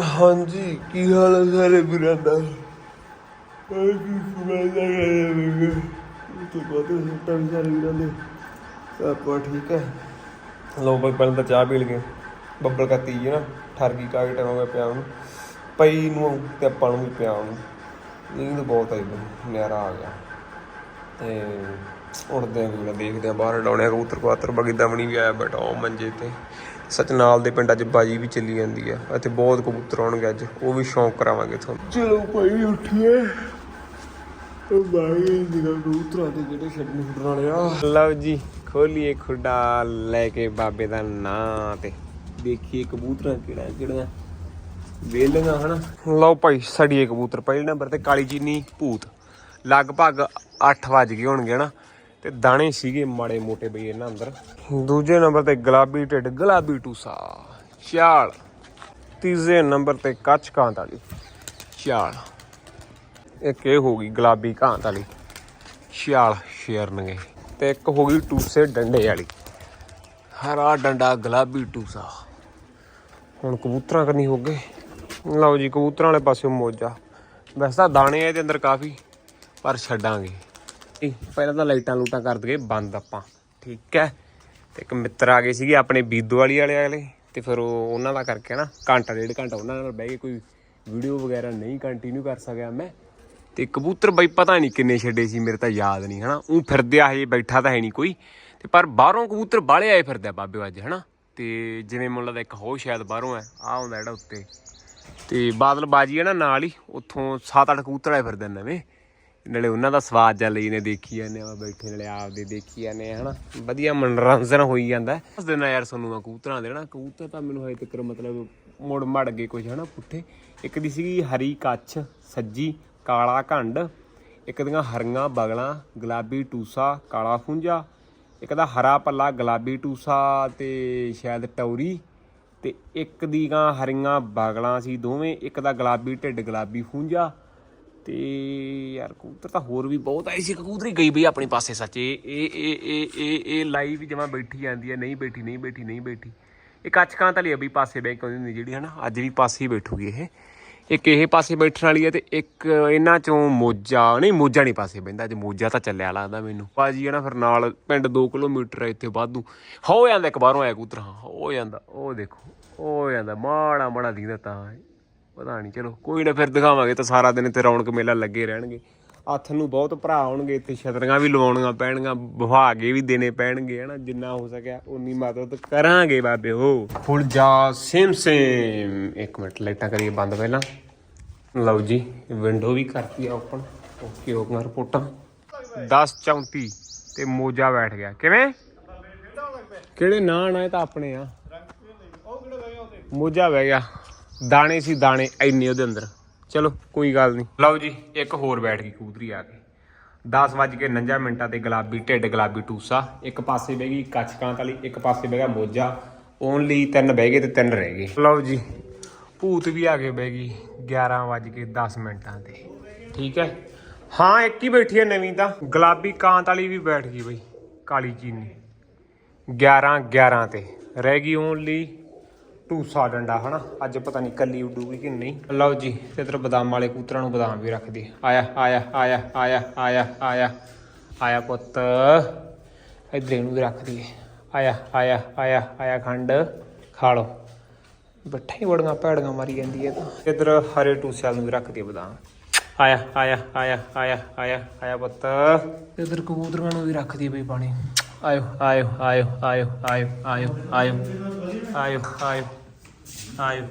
ਹਾਂਜੀ, ਕੀ ਹਾਲ ਹੈ ਸਾਰੇ ਵੀਰਾਂ ਦਾ? ਹਾਂ ਕੀ ਸੁਣਾਈ ਜਾ ਰਿਹਾ ਮੈਨੂੰ ਤੇ ਬਾਤੇ ਸੱਟਾਂ ਵੀ ਸਾਰੇ ਵੀਰਾਂ ਦੇ। ਆਪਾਂ ਠੀਕ ਹੈ? ਲੋ ਬਈ, ਪਹਿਲਾਂ ਤਾਂ ਚਾਹ ਪੀ ਲਗੇ ਬੱਬਲ ਕੱਤੀ ਜੀ ਨਾ ਠਰ ਗਈ ਕਾਗੇ ਟਾਈਮ ਹੋ ਗਿਆ ਪਿਆ ਨੂੰ ਪਈ ਨੂੰ ਤੇ ਆਪਾਂ ਨੂੰ ਵੀ ਪਿਆ ਨੂੰ ਨੀਂਦ ਬਹੁਤ ਆਈ ਬਈ, ਨਿਆਰਾ ਆ ਗਿਆ। ਤੇ ਉੜਦੇ ਆ ਵੀਰ, ਦੇਖਦੇ ਆ ਬਾਹਰ ਡਾਉਣੇ ਕਬੂਤਰ ਕਵਾਤਰ ਬਗੀ ਦਮਣੀ ਵੀ ਆਇਆ ਬੈਠਾ ਉਹ ਮੰਜੇ ਤੇ। ਸੱਚ ਨਾਲ ਦੇ ਪਿੰਡਾਂ 'ਚ ਬਾਜੀ ਵੀ ਚੱਲੀ ਜਾਂਦੀ ਆ ਅਤੇ ਬਹੁਤ ਕਬੂਤਰ ਆਉਣਗੇ ਅੱਜ। ਉਹ ਵੀ ਸ਼ੌਂਕ ਕਰਾਵਾਂਗੇ ਤੁਹਾਨੂੰ। ਚਲੋ ਭਾਈ ਉੱਠੀਏ। ਉਹ ਬਾਈ ਜਿਹੜਾ ਕਬੂਤਰਾਂ ਦੇ ਜਿਹੜੇ ਛੱਡਣ ਛੁੱਟਣ ਵਾਲੇ ਆ। ਲਓ ਜੀ ਖੋਲੀਏ ਖੁੱਡਾ ਲੈ ਕੇ ਬਾਬੇ ਦਾ ਨਾਂ ਤੇ। ਦੇਖੀਏ ਕਬੂਤਰਾਂ ਕਿਹੜਾ ਕਿਹੜਾ ਵੇਲੀਆਂ ਹਨਾ? ਲਓ ਭਾਈ ਸੜੀਏ ਕਬੂਤਰ। ਪਹਿਲੇ ਨੰਬਰ ਤੇ ਕਾਲੀ ਚੀਨੀ ਭੂਤ। ਲਗਭਗ 8 ਵਜ ਗਏ ਹੋਣਗੇ ਨਾ ਤੇ ਦਾਣੇ ਸੀਗੇ ਮਾੜੇ ਮੋਟੇ ਬਈ ਇਹਨਾਂ ਅੰਦਰ। ਦੂਜੇ ਨੰਬਰ ਤੇ ਗੁਲਾਬੀ ਢਿੱਡ, ਗੁਲਾਬੀ ਟੂਸਾ। ਚਾਲ ਤੀਜੇ ਨੰਬਰ ਤੇ ਕੱਚ ਕਾਂਤ ਵਾਲੀ। ਚਾਲ ਇੱਕ ਇਹ ਹੋ ਗਈ ਗੁਲਾਬੀ ਕਾਂਤ ਵਾਲੀ। ਛਿਆਲ ਸ਼ੇਰਨਗੇ। ਤੇ ਇੱਕ ਹੋ ਗਈ ਟੂਸੇ ਡੰਡੇ ਵਾਲੀ। ਹਰਾ ਡੰਡਾ, ਗੁਲਾਬੀ ਟੂਸਾ। ਹੁਣ ਕਬੂਤਰਾਂ ਕਰਨੀ ਹੋ ਗਏ। ਲਓ ਜੀ, ਕਬੂਤਰਾਂ ਵਾਲੇ ਪਾਸੇ ਮੋਜਾ। ਵੈਸੇ ਤਾਂ ਦਾਣੇ ਆ ਇਹਦੇ ਅੰਦਰ ਕਾਫੀ, ਪਰ ਛੱਡਾਂਗੇ। ਇਹ ਪਹਿਲਾਂ ਤਾਂ ਲਾਈਟਾਂ ਲੂਟਾਂ ਕਰ ਦਈਏ, ਬੰਦ ਆਪਾਂ। ਠੀਕ ਹੈ? ਤੇ ਇੱਕ ਮਿੱਤਰ ਆ ਗਏ ਸੀਗੇ ਆਪਣੇ ਬੀਦੋ ਵਾਲੀ ਵਾਲੇ ਵਾਲੇ, ਤੇ ਫਿਰ ਉਹ ਉਹਨਾਂ ਦਾ ਕਰਕੇ ਨਾ ਘੰਟਾ, ਡੇਢ ਘੰਟਾ ਉਹਨਾਂ ਨਾਲ ਬਹਿ ਕੇ ਕੋਈ ਵੀਡੀਓ ਵਗੈਰਾ ਨਹੀਂ ਕੰਟੀਨਿਊ ਕਰ ਸਕਿਆ ਮੈਂ। ਤੇ ਕਬੂਤਰ ਬਈ ਪਤਾ ਨਹੀਂ ਕਿੰਨੇ ਛੱਡੇ ਸੀ, ਮੇਰੇ ਤਾਂ ਯਾਦ ਨਹੀਂ, ਹਨਾ? ਉਹ ਫਿਰਦੇ ਆ ਹਜੇ ਬੈਠਾ ਤਾਂ ਹੈ ਨਹੀਂ ਕੋਈ। ਤੇ ਪਰ ਬਾਹਰੋਂ ਕਬੂਤਰ ਬਾਹਲੇ ਆਏ ਫਿਰਦੇ ਆ ਬਾਬੇ ਅੱਜ ਹਨਾ? ਤੇ ਜਿਵੇਂ ਮੈਨੂੰ ਲੱਗਦਾ ਇੱਕ ਹੋ ਸ਼ਾਇਦ ਬਾਹਰੋਂ ਹੈ ਆ ਹੁੰਦਾ ਜਿਹੜਾ ਉੱਤੇ। ਤੇ ਬਾਦਲ ਬਾਜੀ ਹੈ ਨਾ ਨਾਲ ਹੀ, ਉੱਥੋਂ 7-8 ਕਬੂਤਰ ਆਏ ਫਿਰਦੇ ਨਵੇਂ। ਨਾਲੇ ਉਹਨਾਂ ਦਾ ਸਵਾਦ ਜਾਂ ਲਈ ਨੇ, ਦੇਖੀ ਜਾਂਦੇ ਆ, ਬੈਠੇ ਨਾਲੇ ਆਪਦੇ ਦੇਖੀ ਜਾਂਦੇ ਆ, ਹਨਾ। ਵਧੀਆ ਮਨੋਰੰਜਨ ਹੋਈ ਜਾਂਦਾ। ਉਸ ਦਿਨ ਯਾਰ ਸਾਨੂੰ ਮੈਂ ਕਬੂਤਰਾਂ ਦੇ ਨਾ ਕਬੂਤਰ ਤਾਂ ਮੈਨੂੰ ਹਜੇ ਤੱਕ ਮਤਲਬ ਮੁੜ ਮੜ ਗਏ ਕੁਝ ਹਨਾ, ਪੁੱਠੇ। ਇੱਕ ਦੀ ਸੀਗੀ ਹਰੀ ਕੱਛ, ਸੱਜੀ ਕਾਲਾ ਘੰਡ, ਇੱਕ ਦੀਆਂ ਹਰੀਆਂ ਬਗਲਾਂ, ਗੁਲਾਬੀ ਟੂਸਾ, ਕਾਲਾ ਫੁੰਜਾ ਇੱਕ ਦਾ ਹਰਾ ਪੱਲਾ, ਗੁਲਾਬੀ ਟੂਸਾ ਤੇ ਸ਼ਾਇਦ ਟੌਰੀ ਤੇ ਇੱਕ ਦੀਆਂ ਹਰੀਆਂ ਬਗਲਾਂ ਸੀ ਦੋਵੇਂ, ਇੱਕ ਦਾ ਗੁਲਾਬੀ ਢਿੱਡ, ਗੁਲਾਬੀ ਫੁੰਜਾ ਤੇ ਯਾਰ ਕਬੂਤਰ ਤਾਂ ਹੋਰ ਵੀ ਬਹੁਤ ਆਏ ਸੀ ਕਬੂਤਰੀ ਗਈ ਬਈ ਆਪਣੇ ਪਾਸੇ ਸੱਚ। ਇਹ ਇਹ ਇਹ ਇਹ ਇਹ ਲਾਈਵ ਜਮਾ ਬੈਠੀ ਜਾਂਦੀ ਹੈ। ਨਹੀਂ ਬੈਠੀ ਨਹੀਂ ਬੈਠੀ ਨਹੀਂ ਬੈਠੀ। ਇਹ ਕੱਚਕਾਂ ਤਾਂ ਲਈ ਵੀ ਪਾਸੇ ਬੈ ਕੇ ਹੁੰਦੀ ਜਿਹੜੀ ਹਨਾ, ਅੱਜ ਵੀ ਪਾਸੇ ਹੀ ਬੈਠੂਗੀ ਇਹ। ਇੱਕ ਇਹ ਪਾਸੇ ਬੈਠਣ ਵਾਲੀ ਹੈ ਤੇ ਇੱਕ ਇਹਨਾਂ ਚੋਂ ਮੋਜਾ, ਨਹੀਂ ਮੋਜਾ ਨਹੀਂ ਪਾਸੇ ਬੈਂਦਾ ਅੱਜ ਮੋਜਾ ਤਾਂ ਚੱਲਿਆ ਲੱਗਦਾ ਮੈਨੂੰ। ਬਾਜੀ ਹੈ ਨਾ ਫਿਰ ਨਾਲ ਪਿੰਡ 2 ਕਿਲੋਮੀਟਰ ਹੈ ਇੱਥੇ ਵਾਧੂ। ਹੋ ਜਾਂਦਾ ਇੱਕ ਬਾਹਰੋਂ ਆਇਆ ਕਬੂਤਰ ਹੋ ਜਾਂਦਾ। ਉਹ ਦੇਖੋ, ਹੋ ਜਾਂਦਾ। ਮਾੜਾ ਮਾੜਾ ਦੀਦਾ ਤਾਂ। ਪਤਾ ਨਹੀਂ ਚਲੋ, ਕੋਈ ਨਾ ਫਿਰ ਦਿਖਾਵਾਂਗੇ ਤਾਂ ਸਾਰਾ ਦਿਨ ਇੱਥੇ ਰੌਣਕ ਮੇਲਾ ਲੱਗੇ ਰਹਿਣਗੇ। ਹੱਥ ਨੂੰ ਬਹੁਤ ਭਰਾ ਆਉਣਗੇ ਇੱਥੇ ਛਤਰੀਆਂ ਵੀ ਲਵਾਉਣੀਆਂ ਪੈਣਗੀਆਂ ਬਹਾਗੇ ਵੀ ਦੇਣੇ ਪੈਣਗੇ, ਹਨਾ, ਜਿੰਨਾ ਹੋ ਸਕਿਆ ਉਨੀ ਮਦਦ ਕਰਾਂਗੇ ਬਾਬੇ, ਹੋ। ਫੁੱਲ ਜਾ, ਸੇਮ ਸੇਮ। ਇੱਕ ਮਿੰਟ, ਲਾਈਟਾਂ ਕਰੀਏ ਬੰਦ ਪਹਿਲਾਂ। ਲਓ ਜੀ ਵਿੰਡੋ ਵੀ ਕਰਤੀ ਆ ਓਪਨ ਓਕੇ, ਹੋ ਗਈਆਂ ਰਿਪੋਰਟਾਂ। 10:34 ਤੇ ਮੋਜਾ ਬੈਠ ਗਿਆ। ਕਿਵੇਂ? ਕਿਹੜੇ ਨਾਂ ਨਾ, ਇਹ ਤਾਂ ਆਪਣੇ ਆ। ਮੋਜਾ ਬਹਿ ਗਿਆ। ਦਾਣੇ ਸੀ ਦਾਣੇ ਇੰਨੇ ਉਹਦੇ ਅੰਦਰ। ਚਲੋ ਕੋਈ ਗੱਲ ਨਹੀਂ। ਲਓ ਜੀ ਇੱਕ ਹੋਰ ਬੈਠ ਗਈ ਕਬੂਤਰੀ ਆ ਕੇ। 10 ਵੱਜ ਕੇ 49 ਮਿੰਟਾਂ ਤੇ ਗੁਲਾਬੀ ਢਿੱਡ ਗੁਲਾਬੀ ਟੂਸਾ। ਇੱਕ ਪਾਸੇ ਬਹਿ ਗਈ ਕੱਚਕਾਂ ਵਾਲੀ ਇੱਕ ਪਾਸੇ ਬਹਿ ਗਿਆ ਮੋਜਾ। ਓਨਲੀ ਤਿੰਨ ਬਹਿ ਗਏ ਤੇ ਤਿੰਨ ਰਹਿ ਗਏ। ਲਓ ਜੀ। ਭੂਤ ਵੀ ਆ ਕੇ ਬਹਿ ਗਈ 11 ਵੱਜ ਕੇ 10 ਮਿੰਟਾਂ ਤੇ। ਠੀਕ ਹੈ? ਹਾਂ ਇੱਕ ਹੀ ਬੈਠੀ ਹੈ ਨਵੀਂ ਤਾਂ। ਗੁਲਾਬੀ ਕਾਂਤ ਵਾਲੀ ਵੀ ਬੈਠ ਗਈ ਬਈ ਕਾਲੀ ਚੀਨੀ। 11 11 ਤੇ। ਰਹਿ ਗਈ ਓਨਲੀ ਟੂਸਾ ਡੰਡਾ ਹਨਾ ਅੱਜ ਪਤਾ ਨਹੀਂ ਕੱਲੀ ਉੱਡੂਗੀ ਕਿ ਨਹੀਂ ਲਓ ਜੀ ਤੇ ਇਧਰ ਬਦਾਮ ਵਾਲੇ ਕੂਤਰਾਂ ਨੂੰ ਬਦਾਮ ਵੀ ਰੱਖ ਦੇ ਆਇਆ ਆਇਆ ਆਇਆ ਆਇਆ ਆਇਆ ਆਇਆ ਆਇਆ ਪੁੱਤ ਇਧਰ ਇਹਨੂੰ ਵੀ ਰੱਖ ਦਈਏ ਆਇਆ ਆਇਆ ਆਇਆ ਆਇਆ ਖੰਡ ਖਾ ਲਓ ਬੱਠੇ ਹੀ ਬੜੀਆਂ ਭੈੜੀਆਂ ਮਾਰੀ ਜਾਂਦੀ ਹੈ ਤਾਂ ਇਧਰ ਹਰੇ ਟੂਸਿਆਂ ਨੂੰ ਵੀ ਰੱਖ ਦਈਏ ਬਦਾਮ ਆਇਆ ਆਇਆ ਆਇਆ ਆਇਆ ਆਇਆ ਆਇਆ ਪੁੱਤ ਇਧਰ ਕਬੂਤਰਾਂ ਨੂੰ ਵੀ ਰੱਖ ਦਈਏ ਬਈ ਪਾਣੀ ਆਇਓ ਆਇਓ ਆਇਓ ਆਇਓ ਆਇਓ ਆਇਓ ਆਇਓ ਆਇਓ ਆਇਓ ਆਇਓ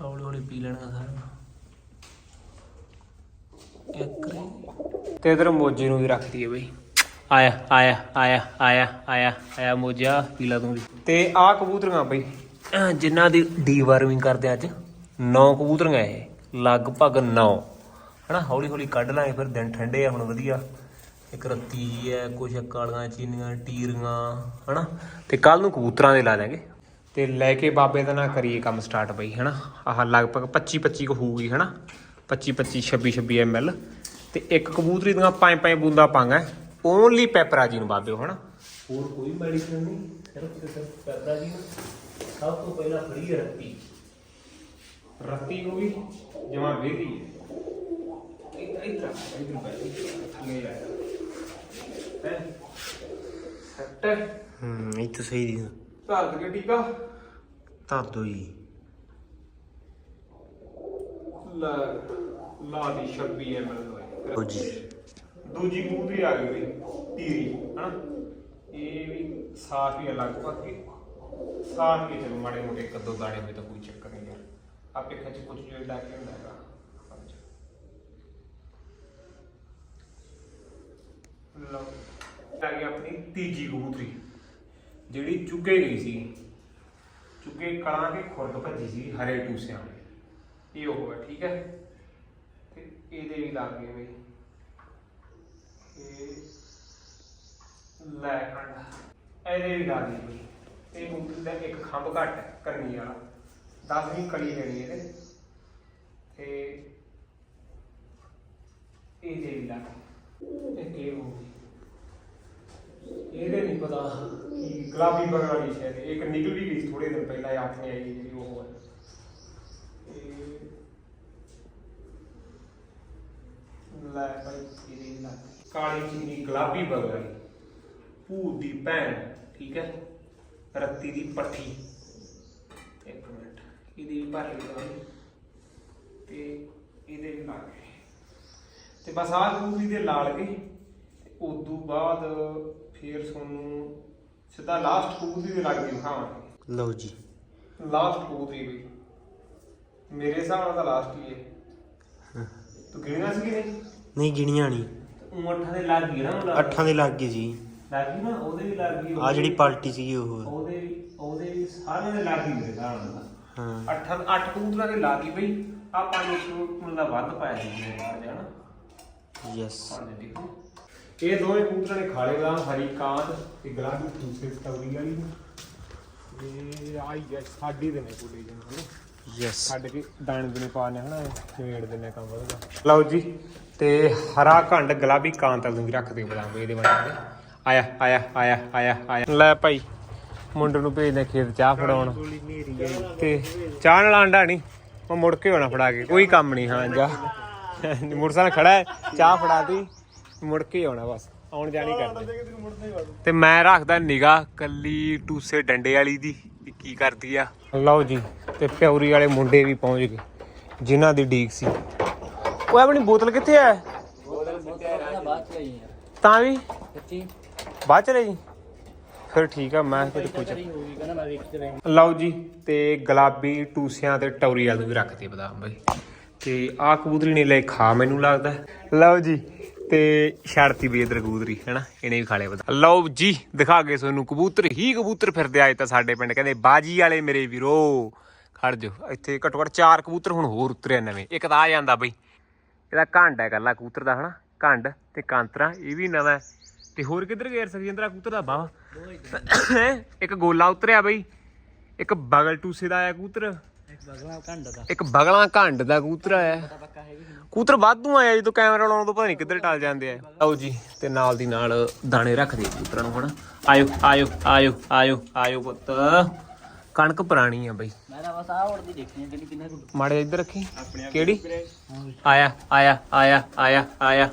ਹੌਲੀ ਹੌਲੀ ਪੀ ਲੈਣਾ ਸਾਰਾ। ਇੱਕ ਤੇ ਇਧਰ ਮੋਜੇ ਨੂੰ ਵੀ ਰੱਖ ਦਈਏ ਬਈ। ਆਇਆ ਆਇਆ ਆਇਆ ਆਇਆ ਆਇਆ ਆਇਆ ਮੋਜਾ ਪੀ ਲਾ ਤੂੰ ਵੀ। ਤੇ ਆਹ ਕਬੂਤਰੀਆਂ ਬਈ। ਜਿਨ੍ਹਾਂ ਦੀ ਡੀਵਾਰਮਿੰਗ ਕਰਦੇ ਅੱਜ 9 ਕਬੂਤਰੀਆਂ ਇਹ ਲਗਭਗ 9 ਹਨਾ ਹੌਲੀ ਹੌਲੀ ਕੱਢ ਲਾਂਗੇ ਫਿਰ ਦਿਨ ਠੰਡੇ ਆ ਹੁਣ ਵਧੀਆ। ਇੱਕ ਰੱਤੀ ਜੀ ਹੈ ਕੁਛ ਕਾਲੀਆਂ ਚੀਨੀਆਂ ਟੀਰੀਆਂ ਹਨਾ। ਤੇ ਕੱਲ ਨੂੰ ਕਬੂਤਰਾਂ ਦੇ ਲਾ ਲਾਂਗੇ। ਤੇ ਲੈ ਕੇ ਬਾਬੇ ਦਾ ਨਾ ਕਰੀਏ ਕੰਮ ਸਟਾਰਟ ਬਈ ਹਨਾ? ਆਹ ਲਗਭਗ 25 25 ਕੁ ਹੋਊਗੀ ਹਨਾ? 25 25 26 26 ml ਤੇ ਇੱਕ ਕਬੂਤਰੀ ਦੀਆਂ ਪੰਜ ਪੰਜ ਬੂੰਦਾਂ ਪਾਂਗਾ ਓਨਲੀ ਪੈਪਰਾਜੀ ਨੂੰ ਬਾਬੇ ਹਨਾ? ਹੋਰ ਕੋਈ ਮੈਡੀਸਨ ਨਹੀਂ। ਸਿਰਫ ਤੇ ਸਿਰਫ ਪੈਪਰਾਜੀ ਨੂੰ। ਸਭ ਤੋਂ ਪਹਿਲਾਂ ਫੜੀ ਰੱਤੀ। ਰੱਤੀ ਉਹ ਵੀ ਜਮਾ ਵੇਦੀ ਹੈ। ਇਧਰ ਇਧਰ ਇਧਰ ਬੈ ਥੱਲੇ ਆ ਹੈ? ਸੱਟ ਹੂੰ। ਇਹ ਤਾਂ ਸਹੀ ਦੀ ਧਰ ਦੇ ਟੀਕਾ ਧਰ ਦੋ ਜੀ। ਲਾ ਲਾ ਦੀ 26 ਐਮਐਲ ਦਵਾਈ ਲਓ ਜੀ ਦੂਜੀ ਕਬੂਤਰੀ ਆ ਗਈ ਤੀਰੀ ਹਨਾ? ਇਹ ਵੀ ਸਾਫ਼ ਹੀ ਆ ਲਗਭਗ ਕਿ ਸਾਫ਼ ਹੀ ਚਲੋ ਮਾੜੇ ਮੋਟੇ ਕੱਦੋ ਦਾਣੇ ਹੋਏ ਤਾਂ ਕੋਈ ਚੱਕਰ ਨਹੀਂ ਯਾਰ। ਆਪੇ ਖੱਚ ਕੁਝ ਜੋ ਲਾ ਕੇ ਹੁੰਦਾ ਹੈਗਾ। ਲਓ ਆ ਗਈ ਆਪਣੀ ਤੀਜੀ ਕਬੂਤਰੀ ਜਿਹੜੀ ਚੁੱਕੇ ਗਈ ਸੀ, ਚੁੱਕੇ ਕਲਾਂ ਕੇ ਖੁਰਦ ਭੱਜੀ ਸੀ ਹਰੇ ਟੂਸਿਆਂ ਵਾਲੀ। ਇਹ ਉਹ ਹੈ, ਠੀਕ ਹੈ? ਤੇ ਇਹਦੇ ਵੀ ਲੱਗ ਗਏ ਬਈ। ਲੈ ਖੰਡ। ਇਹਦੇ ਵੀ ਲਾ ਦੀ ਬਈ। ਇਹ ਮੂੰਗੀ ਦਾ ਇੱਕ ਖੰਭ ਘੱਟ ਕਰਨੀ ਵਾਲਾ। 10ਵੀਂ ਕਲੀ ਲੈਣੀ ਇਹਦੇ। ਤੇ ਇਹਦੇ ਵੀ ਲਾ ਇਹ ਕੀ ਹੋ ਇਹਦੇ ਨਹੀਂ ਪਤਾ। ਕਿ ਗੁਲਾਬੀ ਬਗਲ ਵਾਲੀ ਸ਼ਾਇਦ, ਇੱਕ ਨਿਕਲ ਵੀ ਗਈ ਥੋੜੇ ਦਿਨ ਪਹਿਲਾਂ ਇਹ ਹੱਥ ਨਹੀਂ ਆਈ, ਜਿਹੜੀ ਲੈ ਭਾਈ, ਇਹਦੇ ਨਾਲ। ਕਾਲੀ ਚੀਨੀ ਗੁਲਾਬੀ ਬਗਲ। ਵਾਲੀ ਭੂਤ ਦੀ ਭੈਣ, ਠੀਕ ਹੈ? ਰੱਤੀ ਦੀ ਪੱਠੀ। ਇੱਕ ਮਿੰਟ, ਇਹਦੀ ਵੀ ਭਰ ਲਈ ਤੇ ਇਹਦੇ ਵੀ ਲੱਗ ਗਏ ਤੇ ਬਸ ਆਹ ਕਬੂਤਰੀ ਦੇ ਲਾਲ ਗਏ। ਤੇ ਉਦੋਂ ਬਾਅਦ ਫੇਰ ਤੁਹਾਨੂੰ ਸਿੱਧਾ ਲਾਸਟ ਕਬੂਤਰੀ ਦੇ ਲੱਗ ਗਏ ਦਿਖਾਵਾਂਗੇ ਲਓ ਜੀ। ਲਾਸਟ ਕਬੂਤਰੀ ਬਈ ਮੇਰੇ ਹਿਸਾਬ ਨਾਲ ਤਾਂ ਲਾਸਟ ਹੀ ਹੈ। ਤੂੰ ਗਿਣਨਾ ਸੀ ਕਿ ਨਹੀਂ ਨਹੀਂ ਗਿਣੀਆਂ ਨਹੀਂ। ਉਹ ਅੱਠਾਂ ਦੇ ਲੱਗ ਗਈ ਨਾ ਲੱਗ ਅੱਠਾਂ ਦੇ ਲੱਗ ਗਏ ਜੀ। ਲੱਗ ਗਈ ਨਾ ਉਹਦੇ ਵੀ ਲੱਗ ਗਈ। ਆ ਜਿਹੜੀ ਪਾਰਟੀ ਸੀਗੀ ਉਹ। ਉਹਦੇ ਵੀ ਉਹਦੇ ਵੀ ਸਾਰਿਆਂ ਦੇ ਲੱਗ ਗਈ ਮੇਰੇ ਹਿਸਾਬ ਨਾਲ ਹਾਂ। ਅੱਠਾਂ ਅੱਠ ਕਬੂਤਰਾਂ ਦੇ ਲੱਗ ਗਈ ਬਈ। ਆ ਪੰਜ ਕਬੂਤਰਾਂ ਦਾ ਵੱਧ ਪਾਇਆ ਸੀ ਮੇਰੇ ਨਾਲ ਜਾਣਾ ਯੈਸ ਦੇਖੋ ਇਹ ਦੋਵੇਂ ਕਬੂਤਰਾਂ ਨੇ ਖਾਲੇ ਬਦਾਮ ਹਰੀ ਕਾਂਤ ਤੇ ਗੁਲਾਬੀ ਦੂਸਰੇ ਸਟੌਰੀ ਵਾਲੀ ਨੂੰ ਇਹ ਆਈ ਹੈ ਸਾਡੀ ਦੇ ਨੇ ਕੁੜੀ ਜਨ ਯੈਸ ਛੱਡ ਕੇ ਦਾਣੇ ਦੁਨੇ ਪਾਣੇ ਹਨਾ ਛੇੜ ਦਿੰਨੇ ਕੰਮ ਵਧਦਾ ਲਓ ਜੀ ਤੇ ਹਰਾ ਘੰਡ ਗੁਲਾਬੀ ਕਾਂਤਲ ਨੂੰ ਵੀ ਰੱਖ ਦੇ ਬਦਾਮ ਇਹਦੇ ਵਾਸਤੇ ਆਇਆ ਆਇਆ ਆਇਆ ਆਇਆ ਆਇਆ। ਲੈ ਭਾਈ ਮੁੰਡੇ ਨੂੰ ਭੇਜਦੇ ਖੇਤ ਚਾਹ ਫੜਾਉਣ। ਤੇ ਚਾਹ ਨਾਲ ਆਂਡਾ ਨਹੀਂ ਉਹ ਮੁੜ ਕੇ ਹੋਣਾ ਫੜਾ ਕੇ ਕੋਈ ਕੰਮ ਨਹੀਂ ਹਾਂ ਜਾ। ਮੋਟਰਸਾਈਕਲ ਖੜਾ ਹੈ ਚਾਹ ਫੜਾਤੀ ਮੁੜ ਕੇ ਆਉਣਾ ਬਸ ਆਉਣ ਜਾਣੀ ਕਰਦੇ ਤੇ ਮੈਂ ਰੱਖਦਾ ਨਿਗਾ ਕੱਲੀ ਟੂਸੇ ਡੰਡੇ ਵਾਲੀ ਦੀ ਵੀ ਕੀ ਕਰਦੀ ਆ। ਲਓ ਜੀ ਤੇ ਪਿਉਰੀ ਵਾਲੇ ਮੁੰਡੇ ਵੀ ਪਹੁੰਚ ਗਏ ਜਿਨ੍ਹਾਂ ਦੀ ਡੀਕ ਸੀ। ਉਹ ਆਪਣੀ ਬੋਤਲ ਕਿੱਥੇ ਆ। ਤਾਂ ਵੀ? ਬਾਅਦ ਚ ਲਈ? ਫਿਰ ਠੀਕ ਆ ਮੈਂ ਕਿਤੇ ਪੁੱਛ ਲਓ ਜੀ ਤੇ ਗੁਲਾਬੀ ਟੂਸਿਆਂ ਤੇ ਟੌਰੀ ਵਾਲ ਨੂੰ ਵੀ ਰੱਖਦੇ ਬਦਾਮ ਬਈ। ਤੇ ਆਹ ਕਬੂਤਰੀ ਨੇ ਲੈ ਖਾ ਮੈਨੂੰ ਲੱਗਦਾ। ਲਓ ਜੀ ਤੇ ਸ਼ਰਤੀ ਵੀ ਇਧਰ ਕਬੂਤਰੀ, ਹੈਨਾ? ਇਹਨੇ ਵੀ ਖਾ ਲਿਆ ਬਦਾਮ ਲਓ ਜੀ, ਦਿਖਾ ਕੇ ਤੁਹਾਨੂੰ ਕਬੂਤਰ, ਹੀ ਕਬੂਤਰ ਫਿਰਦੇ ਆਏ ਤਾਂ ਸਾਡੇ ਪਿੰਡ। ਕਹਿੰਦੇ, ਬਾਜੀ ਵਾਲੇ ਮੇਰੇ ਵੀਰੋ, ਖੜ ਜੋ ਇੱਥੇ ਘੱਟੋ ਘੱਟ ਚਾਰ ਕਬੂਤਰ ਹੁਣ ਹੋਰ ਉਤਰਿਆ ਨਵੇਂ। ਇੱਕ ਤਾਂ ਆ ਜਾਂਦਾ ਬਈ। ਇਹਦਾ ਘੰਡ ਹੈ ਕੱਲਾ ਕਬੂਤਰ ਦਾ, ਹਨਾ? ਘੰਡ ਤੇ ਕਾਂਤਰਾ, ਇਹ ਵੀ ਨਵਾਂ ਹੈ। ਤੇ ਹੋਰ ਕਿੱਧਰ ਗਏ ਸਰਜਿੰਦਰਾ ਕਬੂਤਰ ਦਾ ਬਾਵਾ? ਇੱਕ ਗੋਲਾ ਉਤਰਿਆ ਬਈ। ਇੱਕ ਬਗਲ ਟੂਸੇ ਦਾ ਆਇਆ ਕਬੂਤਰ। ਇੱਕ ਬਗਲਾਂ ਘੰਡ ਦਾ। ਕਬੂਤਰ ਆਇਆ ਕਬੂਤਰ ਵਾਧੂ ਆਇਆ ਜਦੋਂ ਕੈਮਰਾ ਲਾਉਣ ਤੋਂ ਪਤਾ ਨਹੀਂ ਕਿੱਧਰ ਟਲ ਜਾਂਦੇ ਆ। ਆਓ ਜੀ ਤੇ ਨਾਲ ਦੀ ਨਾਲ ਦਾਣੇ ਰੱਖਦੇ ਕਬੂਤਰਾਂ ਨੂੰ ਹਨਾ ਆਇਓ ਆਇਓ ਆਇਓ ਆਇਓ ਆਇਓ ਪੁੱਤ। ਕਣਕ ਪੁਰਾਣੀ ਆ ਬਈ। ਮੈਂ ਤਾਂ ਬਸ ਆਹ ਉੜਦੀ ਦੇਖਣੀ ਜਿਹੜੀ ਕਿੰਨਾ ਮਾੜੇ ਇੱਧਰ ਰੱਖੀ। ਕਿਹੜੀ? ਆਇਆ ਆਇਆ ਆਇਆ ਆਇਆ ਆਇਆ।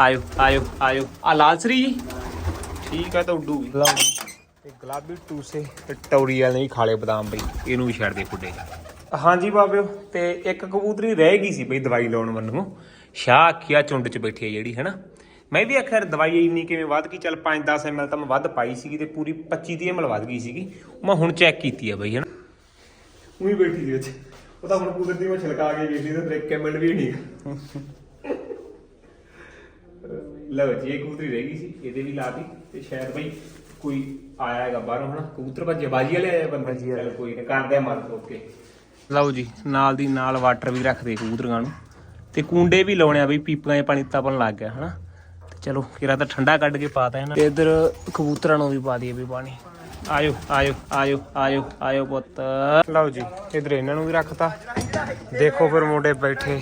ਆਇਓ ਆਇਓ ਆਇਓ। ਆ ਲਾਲਸਰੀ ਜੀ। ਠੀਕ ਹੈ ਤਾਂ ਉੱਡੂਗੀ। ਲਓ ਤੇ ਗੁਲਾਬੀ ਟੂਸੇ ਤੇ ਟੌਰੀ ਵਾਲੇ ਨੇ ਖਾਲੇ ਬਦਾਮ ਬਈ ਇਹਨੂੰ ਵੀ ਛੱਡ ਦੇ ਫੁੱਡੇ ਹਾਂਜੀ ਬਾਬਿਓ ਤੇ ਇੱਕ ਕਬੂਤਰੀ ਰਹਿ ਗਈ ਸੀ ਬਈ ਦਵਾਈ ਲਾਉਣ ਮੈਨੂੰ ਸ਼ਾਹ ਆਖਿਆ ਚੁੰਡ 'ਚ ਬੈਠੀ ਹੈ ਜਿਹੜੀ ਹੈਨਾ? ਮੈਂ ਵੀ ਆਖਿਆ ਦਵਾਈ ਇੰਨੀ ਕਿਵੇਂ ਵੱਧ ਗਈ? ਚੱਲ 5-10 ml ਤਾਂ ਮੈਂ ਵੱਧ ਪਾਈ ਸੀਗੀ ਤੇ ਪੂਰੀ 25 ml ਵੱਧ ਗਈ ਸੀਗੀ। ਮੈਂ ਹੁਣ ਚੈੱਕ ਕੀਤੀ ਹੈ ਬਈ ਹੈਨਾ? ਉਹੀ ਬੈਠੀ ਦੀ ਵਿੱਚ ਉਹ ਤਾਂ ਹੁਣ ਕੁਦਰਤੀ ਮੈਂ ਛਿਲਕਾ ਕੇ ਵੇਖ ਲਈ ਤੇ ਬ੍ਰੇਕ ਕੈਮਲ ਵੀ ਨਹੀਂ ਲਓ ਜੀ ਇਹ ਕਬੂਤਰੀ ਰਹਿ ਗਈ ਸੀ ਇਹਦੇ ਵੀ ਲਾਤੀ ਤੇ ਸ਼ਾਇਦ ਬਈ ਕੋਈ ਆਇਆ ਹੈਗਾ ਬਾਹਰੋਂ ਹਨਾ ਕਬੂਤਰ ਭੱਜੇ ਬਾਜੀ ਵਾਲੇ ਆਇਆ ਬੰਦਾ? ਜੀ ਚੱਲ ਕੋਈ ਨਾ ਕਰਦੇ ਮਾਰ ਓਕੇ ਲਓ ਜੀ ਨਾਲ ਦੀ ਨਾਲ ਵਾਟਰ ਵੀ ਰੱਖਦੇ ਕਬੂਤਰਾਂ ਨੂੰ। ਤੇ ਕੁੰਡੇ ਵੀ ਲਾਉਣੇ ਆ ਬਈ ਪੀਪਾਂ 'ਚ ਪਾਣੀ ਤਪਣ ਲੱਗ ਗਿਆ ਹਨਾ। ਤੇ ਚਲੋ ਕਿਰਾ ਤਾਂ ਠੰਡਾ ਕੱਢ ਕੇ ਪਾਤਾ ਇਹਨਾਂ ਤੇ ਇਧਰ ਕਬੂਤਰਾਂ ਨੂੰ ਵੀ ਪਾ ਦਈਏ ਵੀ ਪਾਣੀ। ਆਇਓ ਆਇਓ ਆਇਓ ਆਇਓ ਆਇਓ ਪੁੱਤ। ਲਓ ਜੀ ਇਧਰ ਇਹਨਾਂ ਨੂੰ ਵੀ ਰੱਖਤਾ। ਦੇਖੋ ਫਿਰ ਮੁੰਡੇ ਬੈਠੇ।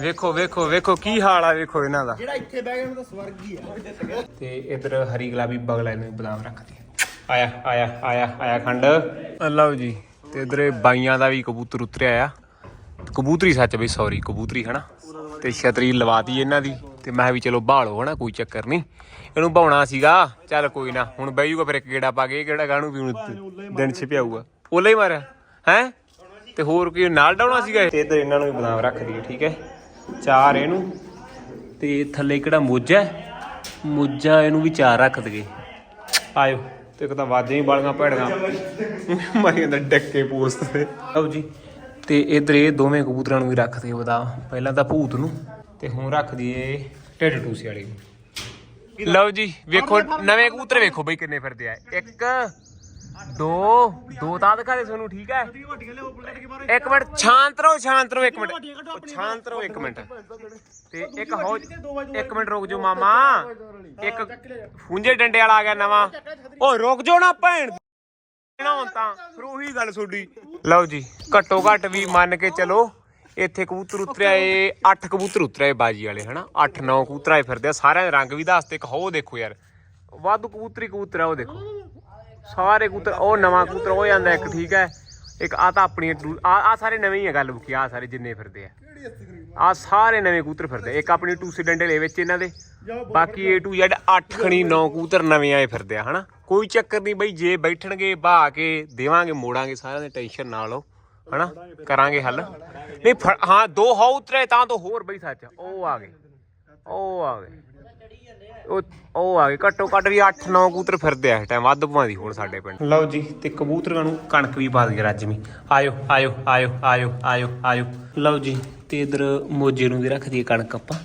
ਵੇਖੋ ਵੇਖੋ ਵੇਖੋ ਕੀ ਹਾਲ ਆ ਵੇਖੋ ਇਹਨਾਂ ਦਾ। ਜਿਹੜਾ ਇੱਥੇ ਬਹਿ ਗਿਆ ਉਹ ਤਾਂ ਸਵਰਗ ਹੀ ਆ। ਤੇ ਇਧਰ ਹਰੀ ਗੁਲਾਬੀ ਬਗਲਾ ਨੂੰ ਬਦਾਮ ਰੱਖਦੇ ਆਇਆ ਆਇਆ ਆਇਆ ਆਇਆ ਖੰਡ। ਲਓ ਜੀ ਤੇ ਇਧਰ ਬਾਈਆਂ ਦਾ ਵੀ ਕਬੂਤਰ ਉਤਰਿਆ ਆ। ਕਬੂਤਰੀ ਸੱਚ ਬਈ ਸੌਰੀ ਕਬੂਤਰੀ ਹਨਾ? ਤੇ ਛਤਰੀ ਲਵਾਤੀ ਇਹਨਾਂ ਦੀ ਤੇ ਮੈਂ ਵੀ ਚਲੋ ਬਾਹਲੋ ਹਨਾ ਕੋਈ ਚੱਕਰ ਨਹੀਂ। ਇਹਨੂੰ ਬਾਉਣਾ ਸੀਗਾ ਚੱਲ ਕੋਈ ਨਾ ਹੁਣ ਬਹਿ ਜੂਗਾ ਫਿਰ ਇੱਕ ਗੇੜਾ ਪਾ ਕੇ ਇਹ ਕਿਹੜਾ ਗਾਣੂ ਵੀ ਹੁਣ ਦਿਨ ਚ ਪਿਆਊਗਾ। ਉਹਲੇ ਹੀ ਮਾਰਿਆ ਹੈ? ਤੇ ਹੋਰ ਕੀ ਨਾਲ ਡਾਉਣਾ ਸੀਗਾ? ਤੇ ਇਧਰ ਇਹਨਾਂ ਨੂੰ ਵੀ ਬਦਾਮ ਰੱਖ ਦਈਏ ਠੀਕ ਹੈ? ਚਾਰ ਇਹਨੂੰ। ਤੇ ਥੱਲੇ ਕਿਹੜਾ ਮੋਜਾ? ਮੋਜਾ ਇਹਨੂੰ ਵੀ ਚਾਰ ਰੱਖ ਦਈਏ। ਆਇਓ ਤੇ ਇੱਕ ਤਾਂ ਵਾਜਾਂ ਹੀ ਬਾਲੀਆਂ ਭੈੜੀਆਂ। ਮਾਰੀ ਜਾਂਦਾ ਡੱਕੇ ਪੋਸਟ ਤੇ। ਲਓ ਜੀ ਤੇ ਇਧਰ ਇਹ ਦੋਵੇਂ ਕਬੂਤਰਾਂ ਨੂੰ ਵੀ ਰੱਖ ਦਈਏ ਬਦਾਮ। ਪਹਿਲਾਂ ਤਾਂ ਭੂਤ ਨੂੰ ਤੇ ਹੁਣ ਰੱਖ ਦਈਏ ਢਿੱਡ ਟੂਸੇ ਵਾਲੇ ਨੂੰ। ਲਓ ਜੀ ਵੇਖੋ ਨਵੇਂ ਕਬੂਤਰ ਵੇਖੋ ਬਈ ਕਿੰਨੇ ਫਿਰਦੇ ਆ। ਇੱਕ ਦੋ। ਦੋ ਤਾਂ ਦਿਖਾ ਦੇ ਤੁਹਾਨੂੰ ਠੀਕ ਹੈ? ਇੱਕ ਮਿੰਟ ਸ਼ਾਂਤ ਰਹੋ ਸ਼ਾਂਤ ਰਹੋ, ਇੱਕ ਮਿੰਟ। ਸ਼ਾਂਤ ਰਹੋ, ਇੱਕ ਮਿੰਟ। ਤੇ ਇੱਕ ਹੋ, ਇੱਕ ਮਿੰਟ ਰੁਕ ਜਾਓ ਮਾਮਾ। ਇੱਕ ਫੁੰਜੇ ਡੰਡੇ ਵਾਲਾ ਆ ਗਿਆ ਨਵਾਂ। ਓ ਰੁਕ ਜਾਓ ਨਾ ਭੈਣ। ਨਾ ਹੁਣ ਤਾਂ ਫਿਰ ਉਹੀ ਗੱਲ ਤੁਹਾਡੀ। ਲਓ ਜੀ, ਘੱਟੋ ਘੱਟ ਵੀ ਮੰਨ ਕੇ ਚਲੋ, ਇੱਥੇ ਕਬੂਤਰ ਉਤਰਿਆ ਏ 8 ਕਬੂਤਰ ਉਤਰਿਆ ਏ ਬਾਜੀ ਵਾਲੇ, ਹਨਾ? 8 9 ਕਬੂਤਰ ਆਏ ਫਿਰਦੇ ਆ, ਸਾਰਿਆਂ ਦੇ ਰੰਗ ਵੀ ਦੱਸਦੇ ਇੱਕ, ਹੋ ਦੇਖੋ ਯਾਰ। ਵਾਧੂ ਕਬੂਤਰੀ ਕਬੂਤਰ ਆ, ਉਹ ਦੇਖੋ। ਸਾਰੇ ਕਬੂਤਰ ਉਹ ਨਵਾਂ ਕਬੂਤਰ ਹੋ ਜਾਂਦਾ ਇੱਕ, ਠੀਕ ਹੈ। ਇੱਕ ਆ ਤਾਂ ਆਪਣੀ ਆ ਆ ਸਾਰੇ ਨਵੇਂ ਹੀ ਆ ਗੱਲ ਮੁੱਕੀ ਆ ਸਾਰੇ ਜਿੰਨੇ ਫਿਰਦੇ ਆ। ਆ ਸਾਰੇ ਨਵੇਂ ਕਬੂਤਰ ਫਿਰਦੇ ਇੱਕ ਆਪਣੀ ਟੂਸੇ ਡੰਡੇ ਲੈ ਵਿੱਚ ਇਹਨਾਂ ਦੇ। ਬਾਕੀ A to Z 8 ਖਣੀ 9 ਕੂਤਰ ਨਵੇਂ ਆਏ ਫਿਰਦੇ ਆ, ਹਨਾ? ਕੋਈ ਚੱਕਰ ਨਹੀਂ ਬਈ, ਜੇ ਬੈਠਣਗੇ, ਬਹਾ ਕੇ ਦੇਵਾਂਗੇ, ਮੋੜਾਂਗੇ, ਸਾਰਿਆਂ ਦੀ ਟੈਨਸ਼ਨ ਨਾ ਲਓ ਹਨਾ? ਕਰਾਂਗੇ ਹੱਲ। ਨਹੀਂ ਹਾਂ, ਦੋ ਹੋ ਉਤਰੇ ਤਾਂ ਤੋਂ ਹੋਰ ਬਈ ਸੱਚ, ਉਹ ਆ ਗਏ। ਉਹ ਆ ਗਏ। ਉਹ ਉਹ ਆ ਗਏ ਘੱਟੋ ਘੱਟ ਵੀ 8-9 ਕਬੂਤਰ ਫਿਰਦੇ ਆ ਇਸ ਟਾਈਮ ਵੱਧ ਭਵਾਂ ਦੀ ਹੁਣ ਸਾਡੇ ਪਿੰਡ। ਲਓ ਜੀ ਤੇ ਕਬੂਤਰਾਂ ਨੂੰ ਕਣਕ ਵੀ ਪਾ ਦਈਏ ਰੱਜਮੀ ਆਇਓ ਆਇਓ ਆਇਓ ਆਇਓ ਆਇਓ ਆਇਓ। ਲਓ ਜੀ ਤੇ ਇਧਰ ਮੋਜੇ ਨੂੰ ਵੀ ਰੱਖ ਦਈਏ ਕਣਕ ਆਪਾਂ।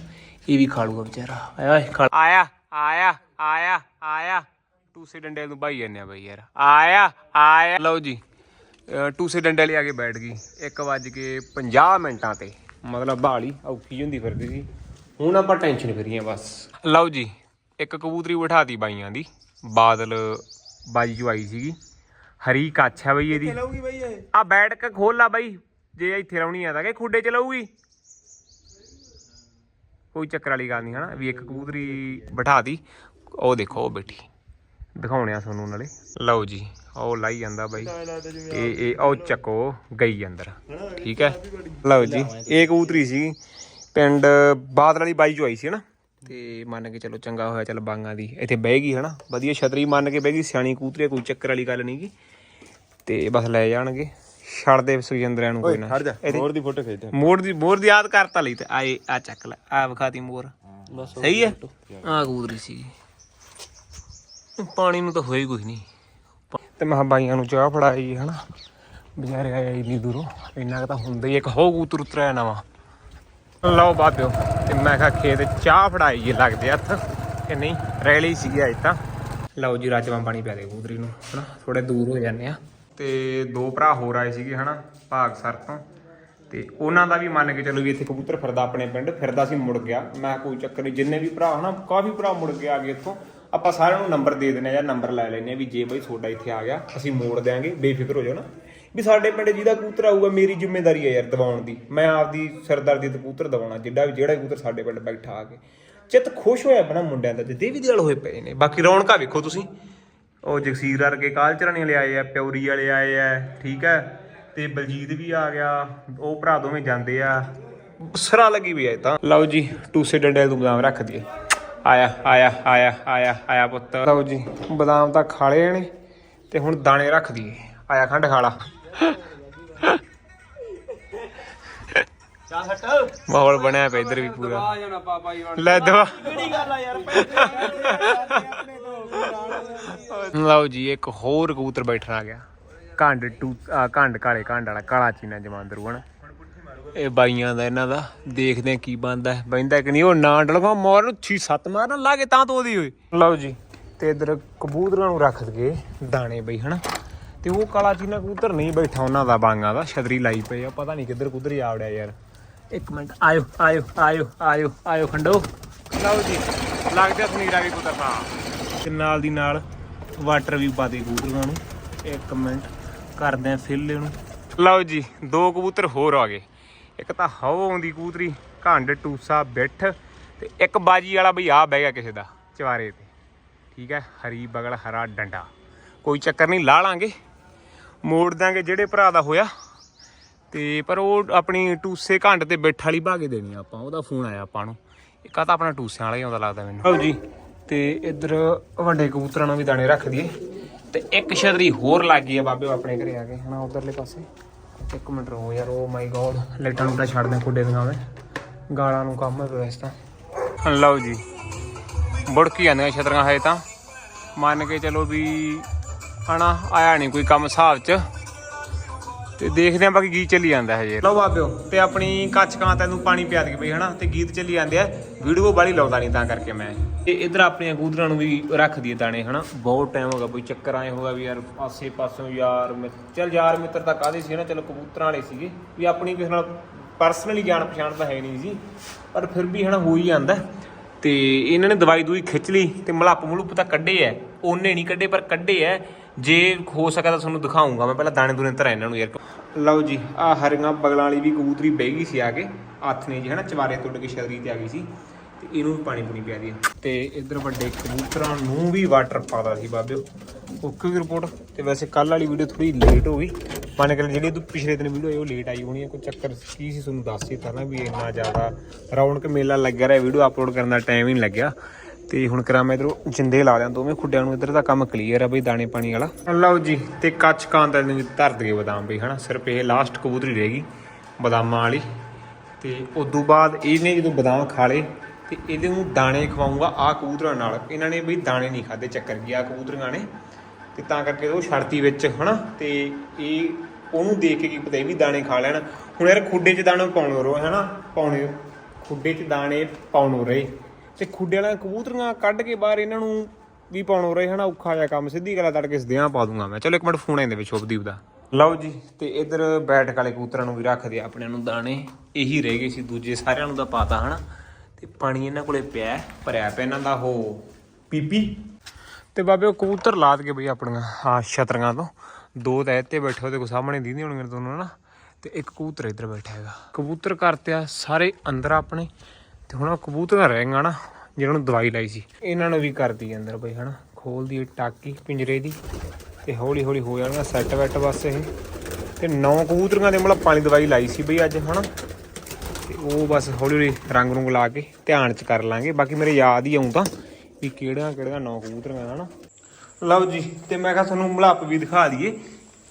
ਇਹ ਵੀ ਖਾ ਲੂਗਾ ਵਿਚਾਰਾ। ਆਇਆ ਆਇਆ ਆਇਆ ਆਇਆ ਆਇਆ। ਟੂਸੇ ਡੰਡੇ ਨੂੰ ਭਾਈ ਜਾਂਦੇ ਆ ਬਈ ਯਾਰ। ਆਇਆ ਆਇਆ। ਲਓ ਜੀ ਟੂਸੇ ਡੰਡੇ ਲਈ ਆ ਕੇ ਬੈਠ ਗਈ। 1 ਵੱਜ ਕੇ 50 ਮਿੰਟਾਂ ਤੇ। ਮਤਲਬ ਬਾਲੀ ਔਖੀ ਹੁੰਦੀ ਫਿਰਦੀ ਸੀ। ਹੁਣ ਆਪਾਂ ਟੈਨਸ਼ਨ ਕਰੀਏ ਬਸ। ਲਓ ਜੀ ਇੱਕ ਕਬੂਤਰੀ ਬਿਠਾਤੀ ਬਾਈਆਂ ਦੀ ਬਾਦਲ ਬਾਜੀ ਚ ਆਈ ਸੀਗੀ। ਹਰੀ ਕੱਛ ਹੈ ਬਈ ਇਹਦੀ। ਲਊਗੀ ਬਈ ਇਹ? ਆ ਬੈਠ ਕੇ ਖੋਲ ਲਾ ਬਾਈ ਜੇ ਇੱਥੇ ਲਾਉਣੀ ਆ ਤਾਂ ਕਿ ਖੁੱਡੇ ਚ ਲਾਊਗੀ। ਕੋਈ ਚੱਕਰ ਵਾਲੀ ਗੱਲ ਨਹੀਂ ਹਨਾ ਵੀ ਇੱਕ ਕਬੂਤਰੀ ਬਿਠਾਤੀ। ਉਹ ਦੇਖੋ ਉਹ ਬੈਠੀ। ਦਿਖਾਉਣੇ ਆ ਤੁਹਾਨੂੰ ਨਾਲੇ ਲਓ ਜੀ ਉਹ ਲਾਈ ਜਾਂਦਾ ਬਾਈ। ਇਹ ਇਹ ਉਹ ਚੱਕੋ ਗਈ ਅੰਦਰ। ਠੀਕ ਹੈ। ਲਓ ਜੀ ਇਹ ਕਬੂਤਰੀ ਸੀ ਪਿੰਡ ਬਾਦਲ ਵਾਲੀ ਬਾਈ ਚੋਂ ਆਈ ਸੀ ਹਨਾ। ਤੇ ਮੰਨ ਕੇ ਚਲੋ ਚੰਗਾ ਹੋਇਆ ਚੱਲ ਬਾਂਗਾ ਦੀ। ਇੱਥੇ ਬਹਿ ਗਈ ਹਨਾ? ਵਧੀਆ ਛਤਰੀ ਮੰਨ ਕੇ ਬਹਿ ਗਈ ਸਿਆਣੀ ਕਬੂਤਰੀ ਆ, ਕੋਈ ਚੱਕਰ ਵਾਲੀ ਗੱਲ ਨਹੀਂਗੀ। ਤੇ ਬਸ ਲੈ ਜਾਣਗੇ। ਛੱਡ ਦੇ ਸੁਖਜਿੰਦਰਿਆਂ ਨੂੰ ਕੋਈ ਨਾ। ਹਟ ਜਾ ਹੋਰ ਦੀ ਫੋਟੋ ਖਿੱਚ ਮੋਰ ਦੀ ਮੋਰ ਦੀ ਯਾਦ ਕਰਤਾ ਲਈ ਤੇ ਆਏ ਆ ਚੱਕ ਲੈ ਆ ਵਿਖਾਤੀ ਮੋਰ। ਸਹੀ ਹੈ? ਆ ਕਬੂਤਰੀ ਸੀ। ਪਾਣੀ ਨੂੰ ਤਾਂ ਹੋਈ ਕੁਝ ਨਹੀਂ। ਤੇ ਮੈਂ ਕਿਹਾ ਬਾਈਆਂ ਨੂੰ ਚਾਹ ਫੜਾਈ ਹਨਾ? ਵਿਚਾਰੇ ਆਏ ਇੰਨੀ ਦੂਰੋਂ। ਇੰਨਾ ਕੁ ਤਾਂ ਹੁੰਦਾ ਹੀ ਇੱਕ ਹੋ ਕਬੂਤਰ ਉਤਰਿਆ ਨਵਾਂ। ਲਓ ਬਾਬਿਓ ਮੈਂ ਕਿਹਾ ਖੇਤ ਚਾਹ ਫੜਾਈ ਜੇ ਲੱਗਦੇ ਹੱਥ। ਕਿ ਨਹੀਂ, ਰੈਲੀ ਸੀਗੀ ਅੱਜ ਤਾਂ। ਲਓ ਜੀ ਰਾਜਵਾਂ ਪਾਣੀ ਪਿਆ ਦੇ ਕਬੂਤਰੀ ਨੂੰ, ਹਨਾ? ਥੋੜੇ ਦੂਰ ਹੋ ਜਾਂਦੇ ਆ। ਤੇ ਦੋ ਭਰਾ ਹੋਰ ਆਏ ਸੀਗੇ, ਹਨਾ? ਭਾਗਸਰ ਤੋਂ। ਤੇ ਉਹਨਾਂ ਦਾ ਵੀ ਮੰਨ ਕੇ ਚਲੋ ਵੀ ਇੱਥੇ ਕਬੂਤਰ ਫਿਰਦਾ ਆਪਣੇ ਪਿੰਡ, ਫਿਰਦਾ ਸੀ ਮੁੜ ਗਿਆ। ਮੈਂ ਕੋਈ ਚੱਕਰ ਨਹੀਂ, ਜਿੰਨੇ ਵੀ ਭਰਾ, ਹਨਾ? ਕਾਫੀ ਭਰਾ ਮੁੜ ਕੇ ਆ ਗਏ ਇੱਥੋਂ। ਆਪਾਂ ਸਾਰਿਆਂ ਨੂੰ ਨੰਬਰ ਦੇ ਦਿੰਨੇ ਆ ਜਾਂ ਨੰਬਰ ਲੈ ਲੈਨੇ ਆ ਵੀ ਜੇ ਬਈ ਤੁਹਾਡਾ ਇੱਥੇ ਆ ਗਿਆ, ਅਸੀਂ ਮੋੜ ਦਿਆਂਗੇ। ਬੇਫਿਕਰ ਹੋ ਜਾਓ ਨਾ। ਵੀ ਸਾਡੇ ਪਿੰਡ ਜਿਹਦਾ ਕਬੂਤਰ ਆਊਗਾ, ਮੇਰੀ ਜ਼ਿੰਮੇਵਾਰੀ ਹੈ ਯਾਰ ਦਿਵਾਉਣ ਦੀ। ਮੈਂ ਆਪਦੀ ਸਰਦਰਦੀ ਤੇ ਕਬੂਤਰ ਦਿਵਾਉਣਾ ਜਿਹੜਾ ਵੀ ਜਿਹੜਾ ਕਬੂਤਰ ਸਾਡੇ ਪਿੰਡ ਬੈਠਾ ਆ ਕੇ। ਚਿੱਤ ਖੁਸ਼ ਹੋਇਆ ਬਣਾ ਮੁੰਡਿਆਂ ਦਾ, ਤੇ ਦੇਵੀ ਦਿਆਲ ਹੋਏ ਪਏ ਨੇ। ਬਾਕੀ ਰੌਣਕਾਂ ਵੇਖੋ ਤੁਸੀਂ। ਉਹ ਜਗਸੀਰ ਵਰਗੇ ਕਾਲਚਰਾਂ ਵਾਲੇ ਆਏ ਆ, ਪਿਉਰੀ ਵਾਲੇ ਆਏ ਆ, ਠੀਕ ਹੈ ਤੇ ਬਲਜੀਤ ਵੀ ਆ ਗਿਆ, ਉਹ ਭਰਾ ਦੋਵੇਂ ਜਾਂਦੇ ਆ। ਸਰਾ ਲੱਗੀ ਵੀ ਐ ਤਾਂ। ਲਓ ਜੀ, ਟੂਸੇ ਡੰਡੇ ਤੋਂ ਬਦਾਮ ਰੱਖ ਦਈਏ। ਆਇਆ ਆਇਆ ਆਇਆ ਆਇਆ ਆਇਆ ਪੁੱਤ। ਲਓ ਜੀ, ਬਦਾਮ ਤਾਂ ਖਾ ਲਏ ਨੇ, ਤੇ ਹੁਣ ਦਾਣੇ ਰੱਖ ਦਈਏ। ਆਇਆ ਖੰਡ ਖਾਲਾ। ਲਾ ਮਾਹੌਲ ਬਣਿਆ ਪਿਆ ਇੱਧਰ ਵੀ ਪੂਰਾ। ਆ ਜਾਣਾ ਪਾਪਾ ਜੀ ਲੈ ਦਵਾ। ਕਿਹੜੀ ਗੱਲ ਆ ਯਾਰ ਆਪਣੇ ਤੋਂ ਲਓ ਜੀ ਇੱਕ ਹੋਰ ਕਬੂਤਰ ਬੈਠਣ ਆ ਗਿਆ। ਕੰਡ ਟੂ ਆ, ਕੰਡ ਕਾਲੇ ਕੰਡ ਵਾਲਾ ਕਾਲਾ ਚੀਨਾ ਜਮਾਂਦਰੂ ਹਨਾ ਇਹ ਬਾਈਆਂ ਦਾ ਇਹਨਾਂ ਦਾ ਦੇਖਦੇ ਆ ਕੀ ਬੰਦਾ ਬੈਂਦਾ ਕਿ ਨਹੀਂ ਉਹ ਨਾ ਡਲਗਾ ਮਾਰ ਨੂੰ 6-7 ਮਾਰਨ ਲਾਗੇ ਤਾਂ ਤੋਂ ਉਹਦੀ ਹੋਈ ਲਓ ਜੀ ਤੇ ਇਧਰ ਕਬੂਤਰਾਂ ਨੂੰ ਰੱਖ ਦਗੇ ਦਾਣੇ ਬਈ ਹਨਾ? ਤੇ ਉਹ ਕਾਲਾ ਚੀਨਾ ਕਬੂਤਰ ਨਹੀਂ ਬੈਠਾ ਉਹਨਾਂ ਦਾ ਬਾਂਗਾ ਦਾ ਛਤਰੀ ਲਾਈ ਪਈ ਆ ਪਤਾ ਨਹੀਂ ਕਿੱਧਰ ਕੁੱਧਰ ਹੀ ਆਵੜਿਆ ਯਾਰ। ਇੱਕ ਮਿੰਟ ਆਇਓ ਆਇਓ ਆਇਓ ਆਇਓ ਆਇਓ ਖੰਡੋ। ਲਓ ਜੀ ਲੱਗਦਾ ਸਨੀਰਾ ਵੀ ਕੁਦਰਤਾ ਤੇ ਨਾਲ ਦੀ ਨਾਲ ਵਾਟਰ ਵੀ ਪਾ ਦੇ ਕਬੂਤਰਾਂ ਨੂੰ। ਇੱਕ ਮਿੰਟ ਕਰਦੇ ਆ ਫਿਲ ਇਹਨੂੰ। ਲਓ ਜੀ ਦੋ ਕਬੂਤਰ ਹੋਰ ਆ ਗਏ। ਇੱਕ ਤਾਂ ਹਵ ਆਉਂਦੀ ਕਬੂਤਰੀ ਘੰਡ ਟੂਸਾ ਬਿੱਠ ਤੇ ਇੱਕ ਬਾਜੀ ਵਾਲਾ ਬਈ ਆ ਬਹਿ ਗਿਆ ਕਿਸੇ ਦਾ ਚਵਾਰੇ ਤੇ। ਠੀਕ ਹੈ ਹਰੀ ਬਗਲ ਹਰਾ ਡੰਡਾ। ਕੋਈ ਚੱਕਰ ਨਹੀਂ ਲਾ ਲਾਂਗੇ। ਮੋੜ ਦਾਂਗੇ ਜਿਹੜੇ ਭਰਾ ਦਾ ਹੋਇਆ। ਤੇ ਪਰ ਉਹ ਆਪਣੀ ਟੂਸੇ ਘੰਟ ਤੇ ਬਿੱਠ ਵਾਲੀ ਭਾਗੇ ਦੇਣੀ ਆਪਾਂ ਉਹਦਾ ਫੋਨ ਆਇਆ ਆਪਾਂ ਨੂੰ। ਇੱਕ ਆ ਤਾਂ ਆਪਣਾ ਟੂਸਿਆਂ ਵਾਲਾ ਹੀ ਆਉਂਦਾ ਲੱਗਦਾ ਮੈਨੂੰ। ਲਓ ਜੀ ਤੇ ਇੱਧਰ ਵੱਡੇ ਕਬੂਤਰਾਂ ਨੂੰ ਵੀ ਦਾਣੇ ਰੱਖ ਦਈਏ। ਤੇ ਇੱਕ ਛਤਰੀ ਹੋਰ ਲੱਗ ਗਈ ਆ ਬਾਬੇ ਆਪਣੇ ਘਰੇ ਆ ਕੇ ਹਨਾ ਉਧਰਲੇ ਪਾਸੇ। ਇੱਕ ਮਿੰਟ ਰੋ ਯਾਰ ਓ ਮਾਈ ਗੋਡ ਲਾਈਟਾਂ ਨੂੰ ਤਾਂ ਛੱਡ ਦੇ ਖੁੱਡੇ ਦੀਆਂ ਮੈਂ ਗਾਲਾਂ ਨੂੰ ਕੰਮ ਹੈ ਵੈਸ ਤਾਂ ਲਓ ਜੀ ਬੁੜਕੀ ਜਾਂਦੀਆਂ ਛਤਰੀਆਂ ਹੈ ਤਾਂ। ਮੰਨ ਕੇ ਚਲੋ ਵੀ ਹਨਾ ਆਇਆ ਨਹੀਂ ਕੋਈ ਕੰਮ ਹਿਸਾਬ 'ਚ। ਤੇ ਦੇਖਦੇ ਆਂ ਬਾਕੀ ਗੀਤ ਚੱਲੀ ਜਾਂਦਾ ਹੈ ਜੇ ਲਓ ਬਾਬਿਓ ਤੇ ਆਪਣੀ ਕੱਚਕਾਂ ਤੈਨੂੰ ਪਾਣੀ ਪਿਆ ਦੇ ਬਈ ਹਨਾ ਤੇ ਗੀਤ ਚੱਲੀ ਜਾਂਦੇ ਆ। ਵੀਡੀਓ ਬਾਲੀ ਲਾਉਂਦਾ ਨਹੀਂ ਤਾਂ ਕਰਕੇ ਮੈਂ। ਤੇ ਇਧਰ ਆਪਣੀਆਂ ਕੂਦਰਾਂ ਨੂੰ ਵੀ ਰੱਖ ਦਈਏ ਦਾਣੇ ਹਨਾ। ਬਹੁਤ ਟਾਈਮ ਹੋ ਗਿਆ ਬਈ ਚੱਕਰ ਆਏ ਹੋਗਾ ਵੀ ਯਾਰ ਆਸੇ ਪਾਸੋਂ ਯਾਰ ਚੱਲ ਯਾਰ ਮਿੱਤਰ ਤਾਂ ਕਾਹਦੇ ਸੀ ਨਾ ਚਲੋ ਕਬੂਤਰਾਂ ਵਾਲੇ ਸੀਗੇ। ਵੀ ਆਪਣੀ ਕਿਸੇ ਨਾਲ ਪਰਸਨਲੀ ਜਾਣ ਪਛਾਣ ਤਾਂ ਹੈ ਨਹੀਂ ਸੀ। ਪਰ ਫਿਰ ਵੀ ਹਨਾ ਹੋ ਹੀ ਜਾਂਦਾ। ਤੇ ਇਹਨਾਂ ਨੇ ਦਵਾਈ ਦੂਈ ਖਿੱਚ ਲਈ ਤੇ ਮਲੱਪ ਮਲੁੱਪ ਤਾਂ ਕੱਢੇ ਐ। ਉਹਨੇ ਨਹੀਂ ਕੱਢੇ ਪਰ ਕੱਢੇ ਐ। ਜੇ ਹੋ ਸਕਦਾ ਤਾਂ ਤੁਹਾਨੂੰ ਦਿਖਾਉਂਗਾ, ਮੈਂ ਪਹਿਲਾਂ ਦਾਣੇ ਦੂਣੇ ਧਰਾਂ ਇਹਨਾਂ ਨੂੰ ਯਾਰ। ਲਓ ਜੀ, ਆ ਹਰੀਆਂ ਬਗਲਾਂ ਵਾਲੀ ਵੀ ਕਬੂਤਰੀ ਬਹਿ ਗਈ ਸੀ ਆ ਕੇ, ਹੱਥ ਨੇ ਜੀ ਹਨਾ ਚਵਾਰੇ ਟੁੱਟ ਕੇ ਛਤਰੀ ਤੇ ਆ ਗਈ ਸੀ, ਤੇ ਇਹਨੂੰ ਵੀ ਪਾਣੀ ਪੂਣੀ ਪਿਆ ਦੀ ਤੇ ਇੱਧਰ ਵੱਡੇ ਕਬੂਤਰਾਂ ਨੂੰ ਵੀ ਵਾਟਰ ਪਾਦਾ ਸੀ ਬਾਬਿਓ। ਓਕੇ ਦੀ ਰਿਪੋਰਟ ਤੇ ਵੈਸੇ ਕੱਲ ਵਾਲੀ ਵੀਡੀਓ ਥੋੜੀ ਲੇਟ ਹੋ ਗਈ। ਮੰਨ ਕੇ ਜਿਹੜੀ ਤੂੰ ਪਿਛਲੇ ਦਿਨ ਵੀਡੀਓ ਆਈ, ਉਹ ਲੇਟ ਆਈ ਹੋਣੀ ਹੈ ਕੋਈ ਚੱਕਰ ਕੀ ਸੀ ਤੁਹਾਨੂੰ ਦੱਸ ਹੀ ਤਾ ਨਾ ਵੀ ਇੰਨਾ ਜ਼ਿਆਦਾ ਰੌਣਕ ਮੇਲਾ ਲੱਗਿਆ ਰਿਹਾ ਵੀਡੀਓ ਅਪਲੋਡ ਕਰਨ ਦਾ ਟਾਈਮ ਹੀ ਨਹੀਂ ਲੱਗਿਆ। ਤੇ ਹੁਣ ਕਰਾਂ ਮੈਂ ਇਧਰੋਂ ਜਿੰਦੇ ਲਾ ਦਿਆਂ ਦੋਵੇਂ ਖੁੱਡਿਆਂ ਨੂੰ, ਇਧਰ ਦਾ ਕੰਮ ਕਲੀਅਰ ਆ ਬਈ ਦਾਣੇ ਪਾਣੀ ਵਾਲਾ। ਲਓ ਜੀ, ਤੇ ਕੱਚ ਕਾਂ ਦਾ ਇਹਨੂੰ ਧਰ ਦਈਏ ਬਦਾਮ ਬਈ, ਹਨਾ? ਸਿਰਫ ਇਹ ਲਾਸਟ ਕਬੂਤਰੀ ਰਹੇਗੀ ਬਦਾਮਾਂ ਵਾਲੀ। ਤੇ ਉਦੋਂ ਬਾਅਦ ਇਹਨੇ ਜਦੋਂ ਬਦਾਮ ਖਾ ਲਏ, ਤੇ ਇਹਦੇ ਨੂੰ ਦਾਣੇ ਖਵਾਉਂਗਾ ਆ ਕਬੂਤਰਾਂ ਨਾਲ। ਇਹਨਾਂ ਨੇ ਬਈ ਦਾਣੇ ਨਹੀਂ ਖਾਦੇ ਚੱਕਰ ਗਿਆ ਕਬੂਤਰਾਂ ਨੇ। ਤੇ ਤਾਂ ਕਰਕੇ ਉਹ ਛੜਤੀ ਵਿੱਚ, ਹਨਾ? ਤੇ ਇਹ ਉਹਨੂੰ ਦੇਖ ਕੇ ਕੀ ਪਤਾ ਇਹ ਵੀ ਦਾਣੇ ਖਾ ਲੈਣ। ਹੁਣ ਯਾਰ ਖੁੱਡੇ 'ਚ ਦਾਣੇ ਪਾਉਣੋ ਰੋ ਹਨਾ? ਪਾਉਣੇ, ਖੁੱਡੇ 'ਚ ਦਾਣੇ ਪਾਉਣੋ ਰਹੇ ਤੇ ਖੁੱਡੇ ਵਾਲਾ ਕਬੂਤਰੀਆਂ ਕੱਢ ਕੇ ਬਾਹਰ ਇਹਨਾਂ ਨੂੰ ਵੀ ਪਾਉਣੋ ਰਹੇ ਹਨਾ ਔਖਾ ਜਿਹਾ ਕੰਮ ਸਿੱਧੀ ਗਲਾ ਤੜ ਕੇ ਸਦਿਆਂ ਪਾ ਦੂੰਗਾ ਮੈਂ। ਚਲੋ ਇੱਕ ਮਿੰਟ ਫੋਨ ਆਉਂਦੇ ਵਿੱਚ ਸ਼ੁਭਦੀਪ ਦਾ। ਲਓ ਜੀ ਤੇ ਇਧਰ ਬੈਠਕ ਵਾਲੇ ਕਬੂਤਰਾਂ ਨੂੰ ਵੀ ਰੱਖਦੇ ਆ ਆਪਣਿਆਂ ਨੂੰ ਦਾਣੇ। ਇਹੀ ਰਹਿ ਗਏ ਸੀ ਦੂਜੇ ਸਾਰਿਆਂ ਨੂੰ ਤਾਂ ਪਾਤਾ ਹਨਾ। ਤੇ ਪਾਣੀ ਇਹਨਾਂ ਕੋਲੇ ਪਿਆ ਹੈ, ਭਰਿਆ ਪਿਆ ਇਹਨਾਂ ਦਾ ਉਹ ਪੀਪੀ। ਤੇ ਬਾਬੇ ਉਹ ਕਬੂਤਰ ਲਾਦ ਕੇ ਬਈ ਆਪਣੀਆਂ ਆ ਛਤਰੀਆਂ ਤੋਂ। ਦੋ ਤਾਂ ਇੱਥੇ ਬੈਠੇ ਉਹਦੇ ਕੋ ਸਾਹਮਣੇ ਦੀਦੀ ਹੋਣਗੇ ਦੋਨੋਂ ਨਾ ਤੇ ਇੱਕ ਕਬੂਤਰ ਇੱਧਰ ਬੈਠਾ ਹੈਗਾ। ਕਬੂਤਰ ਕਰਤੇ ਆ ਸਾਰੇ ਅੰਦਰ ਆਪਣੇ। ਤੇ ਹੁਣ ਉਹ ਕਬੂਤਰ ਰਹਿ ਨਾ, ਜਿਹਨਾਂ ਨੂੰ ਦਵਾਈ ਲਾਈ ਸੀ। ਇਹਨਾਂ ਨੂੰ ਵੀ ਕਰਦੀ ਅੰਦਰ ਬਈ, ਹਨਾ। ਖੋਲਦੀ ਟਾਕੀ, ਪਿੰਜਰੇ ਦੀ, ਤੇ ਹੌਲੀ ਹੌਲੀ ਹੋ ਜਾਣਗਾ ਸੈੱਟ ਵੈਟ ਬਸ ਇਹ। ਤੇ ਨੌ ਕਬੂਤਰਾਂ ਦੇ ਮਤਲਬ ਪਾਣੀ ਦਵਾਈ ਲਾਈ ਸੀ ਬਈ ਅੱਜ, ਹਨਾ। ਤੇ ਉਹ ਬਸ ਹੌਲੀ ਹੌਲੀ ਰੰਗ ਰੁੰਗ ਲਾ ਕੇ ਧਿਆਨ ਚ ਕਰ ਲਾਂਗੇ। ਬਾਕੀ ਮੇਰੇ ਯਾਦ ਹੀ ਆਉਂ ਤਾਂ ਵੀ ਕਿਹੜੀਆਂ ਕਿਹੜੀਆਂ ਨੌ ਕਬੂਤਰੀਆਂ ਹਨਾ। ਲਓ ਜੀ, ਤੇ ਮੈਂ ਕਿਹਾ ਤੁਹਾਨੂੰ ਮਲੱਪ ਵੀ ਦਿਖਾ ਦਈਏ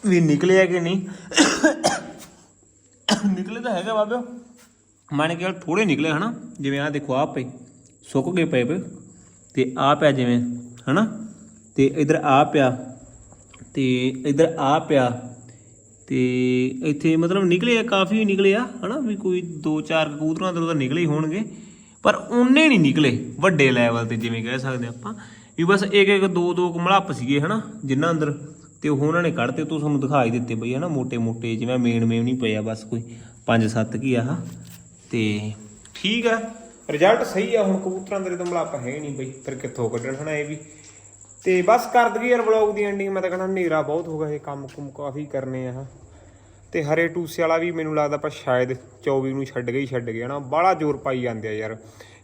ਵੀ ਨਿਕਲਿਆ ਕਿ ਨਹੀਂ। ਨਿਕਲੇ ਤਾਂ ਹੈਗਾ ਬਾਬਿਓ। ਮਨ ਕੇਵਲ ਥੋੜੇ ਨਿਕਲੇ ਹਨਾ, ਜਿਵੇਂ ਆ ਦੇਖੋ ਆ ਪਏ, ਸੁੱਕ ਗਏ ਪਏ ਪਏ, ਤੇ ਆ ਪਿਆ ਜਿਵੇਂ, ਹਨਾ? ਤੇ ਇਧਰ ਆ ਪਿਆ, ਤੇ ਇਧਰ ਆ ਪਿਆ, ਤੇ ਇੱਥੇ ਮਤਲਬ ਨਿਕਲੇ ਆ, ਕਾਫੀ ਨਿਕਲੇ ਆ, ਹਨਾ? ਵੀ ਕੋਈ 2-4 ਕਬੂਤਰਾਂ ਤੋਂ ਤਾਂ ਨਿਕਲੇ ਹੋਣਗੇ, ਪਰ ਉਹਨੇ ਨਹੀਂ ਨਿਕਲੇ, ਵੱਡੇ ਲੈਵਲ ਤੇ ਜਿਵੇਂ ਕਹਿ ਸਕਦੇ ਆਪਾਂ। ਵੀ ਬਸ ਇੱਕ ਇੱਕ ਦੋ ਦੋ ਕਮਲੱਪ ਸੀਗੇ, ਹਨਾ, ਜਿੰਨਾ ਅੰਦਰ, ਤੇ ਉਹ ਉਹਨਾਂ ਨੇ ਕੱਢਤੇ ਤੂੰ ਸਾਨੂੰ ਦਿਖਾਈ ਦਿੱਤੇ ਬਈ, ਹਨਾ? ਮੋٹے ਮੋٹے ਜਿਵੇਂ ਮੇਨ ਮੇਨ ਨਹੀਂ ਪਿਆ ਬਸ ਕੋਈ 5-7 ਕੀ ਆਹ। ਤੇ ਠੀਕ ਆ। ਰਿਜ਼ਲਟ ਸਹੀ ਆ, ਹੁਣ ਕਬੂਤਰਾਂ ਦੇ ਤਾਂ ਮਲਾਪ ਹੈ ਨਹੀਂ ਬਈ, ਫਿਰ ਕਿੱਥੋਂ ਕੱਢਣ ਹਨਾ ਇਹ ਵੀ। ਤੇ ਬਸ ਕਰ ਦਈਏ ਯਾਰ ਵਲੌਗ ਦੀ ਐਂਡਿੰਗ ਮੈਂ ਤਾਂ ਕਹਿੰਦਾ ਹਨੇਰਾ ਬਹੁਤ ਹੋ ਗਿਆ, ਇਹ ਕੰਮ ਕੁਮ ਕਾਫੀ ਕਰਨੇ ਆ। ਤੇ ਹਰੇ ਟੂਸੇ ਵਾਲਾ ਵੀ ਮੈਨੂੰ ਲੱਗਦਾ ਆਪਾਂ ਸ਼ਾਇਦ 24 ਨੂੰ ਛੱਡ ਗਏ ਹੀ ਛੱਡ ਗਏ ਨਾ ਬਾਹਲਾ ਜ਼ੋਰ ਪਾਈ ਜਾਂਦੇ ਆ ਯਾਰ।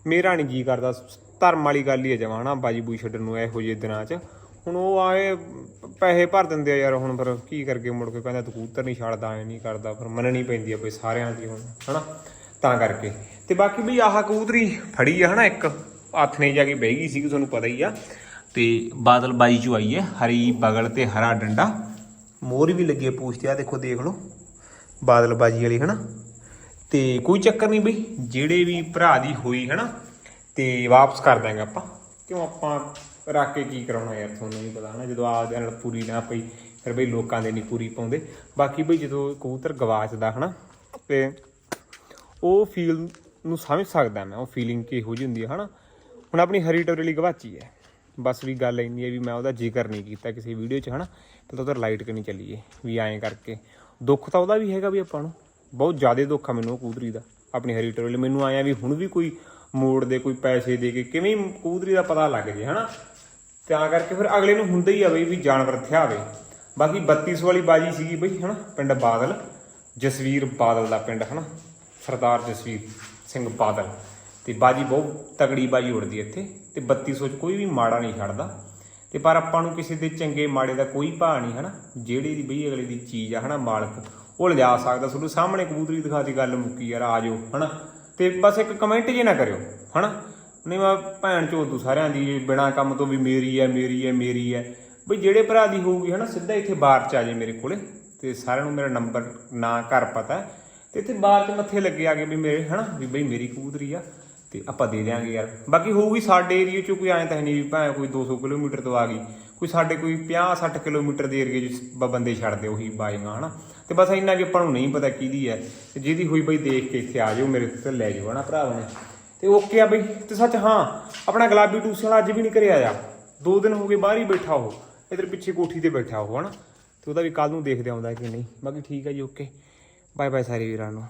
ਮੇਰਾ ਨਹੀਂ ਜੀ ਕਰਦਾ, ਧਰਮ ਵਾਲੀ ਗੱਲ ਹੀ ਹੈ ਜਮਾ ਹਨਾ, ਬਾਜੀ ਬੂਈ ਛੱਡਣ ਨੂੰ ਇਹੋ ਜਿਹੇ ਦਿਨਾਂ 'ਚ। ਹੁਣ ਉਹ ਆਏ, ਪੈਸੇ ਭਰ ਦਿੰਦੇ ਆ ਯਾਰ, ਹੁਣ ਫਿਰ ਕੀ ਕਰਕੇ ਮੁੜ ਕੇ ਕਹਿੰਦਾ ਤੂੰ ਕਬੂਤਰ ਨਹੀਂ ਛੱਡਦਾ, ਐ ਨਹੀਂ ਕਰਦਾ, ਫਿਰ ਮੰਨਣੀ ਪੈਂਦੀ ਆ ਬਈ ਸਾਰਿਆਂ ਦੀ ਹੁਣ, ਹਨਾ। ਤਾਂ ਕਰਕੇ। ਤੇ ਬਾਕੀ ਵੀ ਆਹ ਕਬੂਤਰੀ ਫੜੀ ਆ ਹਨਾ ਇੱਕ, ਹੱਥ ਨੇ ਜਾ ਕੇ ਬਹਿ ਗਈ ਸੀ ਤੁਹਾਨੂੰ ਪਤਾ ਹੀ ਆ। ਤੇ ਬਾਦਲ ਬਾਈ ਚੋਂ ਆਈ ਹੈ ਹਰੀ, ਬਗਲ ਤੇ ਹਰਾ ਡੰਡਾ। ਮੋਰ ਵੀ ਲੱਗੇ ਹੈ ਪੂਛ ਤੇ ਆ ਦੇਖੋ, ਦੇਖ ਲਓ। ਬਾਦਲ ਬਾਜੀ ਵਾਲੀ, ਹਨਾ। ਤੇ ਕੋਈ ਚੱਕਰ ਨਹੀਂ ਬਈ, ਜਿਹੜੇ ਵੀ ਭਰਾ ਦੀ ਹੋਈ, ਹਨਾ। ਤੇ ਵਾਪਸ ਕਰ ਦਾਂਗੇ ਆਪਾਂ। ਕਿਉਂ ਆਪਾਂ ਰੱਖ ਕੇ ਕੀ ਕਰਾਉਣਾ ਯਾਰ, ਤੁਹਾਨੂੰ ਵੀ ਪਤਾ ਹਨਾ। ਜਦੋਂ ਆਪਦੇ ਨਾਲ ਪੂਰੀ ਨਾ ਪਈ, ਫਿਰ ਬਈ ਲੋਕਾਂ ਦੇ ਨਹੀਂ ਪੂਰੀ ਪਾਉਂਦੇ। ਬਾਕੀ ਬਈ ਜਦੋਂ ਕਬੂਤਰ ਗਵਾਚਦਾ, ਹਨਾ, ਤੇ ਉਹ ਫੀਲ ਨੂੰ ਸਮਝ ਸਕਦਾ ਮੈਂ, ਉਹ ਫੀਲਿੰਗ ਕਿਹੋ ਜਿਹੀ ਹੁੰਦੀ ਹੈ ਹਨਾ? ਹੁਣ ਆਪਣੀ ਹਰੀ ਟੋਰੇ ਲਈ ਗਵਾਚੀ ਹੈ। ਬਸ ਵੀ ਗੱਲ ਇੰਨੀ ਹੈ ਵੀ ਮੈਂ ਉਹਦਾ ਜ਼ਿਕਰ ਨਹੀਂ ਕੀਤਾ ਕਿਸੇ ਵੀਡੀਓ 'ਚ, ਹਨਾ? ਤਾਂ ਉਹਦਾ ਲਾਈਟ ਕਿਉਂ ਨਹੀਂ ਚੱਲੀਏ ਵੀ ਐਂ ਕਰਕੇ। ਦੁੱਖ ਤਾਂ ਉਹਦਾ ਵੀ ਹੈਗਾ ਵੀ ਆਪਾਂ ਨੂੰ। ਬਹੁਤ ਜ਼ਿਆਦਾ ਦੁੱਖ ਆ ਮੈਨੂੰ ਉਹ ਕਬੂਤਰੀ ਦਾ, ਆਪਣੀ ਹਰੀ ਟੋਰੇ ਲਈ ਮੈਨੂੰ ਆਇਆ ਵੀ ਹੁਣ ਵੀ ਕੋਈ ਮੋੜ ਦੇ, ਕੋਈ ਪੈਸੇ ਦੇ ਕੇ ਕਿਵੇਂ ਕਬੂਤਰੀ ਦਾ ਪਤਾ ਲੱਗ ਜੇ, ਹਨਾ? ਤਾਂ ਕਰਕੇ ਫਿਰ ਅਗਲੇ ਨੂੰ ਹੁੰਦਾ ਹੀ ਆ ਬਈ ਵੀ ਜਾਨਵਰ ਥਿਆਵੇ। ਬਾਕੀ 3200 ਵਾਲੀ ਬਾਜੀ ਸੀਗੀ ਬਈ, ਹਨਾ? ਪਿੰਡ ਬਾਦਲ, ਜਸਵੀਰ ਬਾਦਲ ਦਾ ਪਿੰਡ, ਹਨਾ? ਸਰਦਾਰ ਜਸਵੀਰ ਸਿੰਘ ਬਾਦਲ। ਤੇ ਬਾਜੀ ਬਹੁਤ ਤਗੜੀ ਬਾਜੀ ਉੜਦੀ ਇੱਥੇ ਤੇ 3200 ਚ ਕੋਈ ਵੀ ਮਾੜਾ ਨਹੀਂ ਛੱਡਦਾ ਤੇ ਪਰ ਆਪਾਂ ਨੂੰ ਕਿਸੇ ਦੇ ਚੰਗੇ ਮਾੜੇ ਦਾ ਕੋਈ ਭਾਅ ਨਹੀਂ, ਹਨਾ? ਜਿਹੜੀ ਦੀ ਬਈ ਅਗਲੇ ਦੀ ਚੀਜ਼ ਆ, ਹਨਾ, ਮਾਲਕ, ਉਹ ਲਿਜਾ ਸਕਦਾ। ਤੁਹਾਨੂੰ ਸਾਹਮਣੇ ਕਬੂਤਰੀ ਦਿਖਾ ਦਿਖਾਤੀ ਗੱਲ ਮੁੱਕੀ ਯਾਰ, ਆ ਜਾਓ, ਹਨਾ? ਤੇ ਬਸ ਇੱਕ ਕਮੈਂਟ ਜੇ ਨਾ ਕਰਿਓ, ਹਨਾ? ਨਹੀਂ ਮੈਂ ਭੈਣ ਚੋਦੂ ਸਾਰਿਆਂ ਦੀ ਬਿਨਾ ਕੰਮ ਤੋਂ ਵੀ ਮੇਰੀ ਹੈ ਮੇਰੀ ਹੈ ਮੇਰੀ ਹੈ ਬਈ ਜਿਹੜੇ ਭਰਾ ਦੀ ਹੋਊਗੀ, ਹਨਾ, ਸਿੱਧਾ ਇੱਥੇ ਬਾਰ ਚ ਆ ਜੇ ਮੇਰੇ ਕੋਲੇ। ਤੇ ਸਾਰਿਆਂ ਨੂੰ ਮੇਰਾ ਨੰਬਰ ਨਾ ਘਰ ਪਤਾ। ਹੈ। ਤੇ ਇੱਥੇ ਬਾਰ ਚ ਮੱਥੇ ਲੱਗੇ ਆ ਗਏ ਵੀ ਮੇਰੇ, ਹਨਾ? ਵੀ ਬਈ ਮੇਰੀ ਕਬੂਤਰੀ ਆ, ਤੇ ਆਪਾਂ ਦੇ ਦਿਆਂਗੇ ਯਾਰ। ਬਾਕੀ ਹੋਊਗੀ ਸਾਡੇ ਏਰੀਆ ਚ ਕੋਈ ਐਂ ਤਾਂ ਨਹੀਂ ਵੀ ਭਾਵੇਂ ਕੋਈ 200 ਕਿਲੋਮੀਟਰ ਤੋਂ ਆ ਗਈ, ਕੋਈ ਸਾਡੇ ਕੋਈ 50 60 ਕਿਲੋਮੀਟਰ ਦੇ ਏਰੀਆ ਚ ਬੰਦੇ ਛੱਡਦੇ ਉਹੀ ਬਾਈਆਂ, ਹਨਾ? ਤੇ ਬਸ ਇੰਨਾ ਵੀ ਆਪਾਂ ਨੂੰ ਨਹੀਂ ਪਤਾ ਕਿਹਦੀ ਹੈ ਤੇ ਜਿਹਦੀ ਹੋਈ ਬਈ ਦੇਖ ਕੇ ਇੱਥੇ ਆ ਜਾਓ ਮੇਰੇ ਤੇ ਲੈ ਜਾਓ, ਹਨਾ ਭਰਾ ਨੇ। ਤੇ ਓਕੇ ਆ ਬਈ। ਤੇ ਸੱਚ ਹਾਂ, ਆਪਣਾ ਗੁਲਾਬੀ ਟੂਸੇ ਵਾਲਾ ਅੱਜ ਵੀ ਨਹੀਂ ਕਰਿਆ ਆ ਦੋ ਦਿਨ ਹੋ ਗਏ ਬਾਹਰ ਹੀ ਬੈਠਾ ਉਹ। ਇਧਰ ਪਿੱਛੇ ਕੋਠੀ ਤੇ ਬੈਠਾ ਉਹ, ਹਨਾ? ਤੇ ਉਹਦਾ ਵੀ ਕੱਲ ਨੂੰ ਦੇਖਦੇ ਆਉਂਦਾ ਕਿ ਨਹੀਂ। ਬਾਕੀ ਠੀਕ ਹੈ ਜੀ, ਓਕੇ। ਬਾਏ ਬਾਏ ਸਾਰੇ ਵੀਰਾਂ ਨੂੰ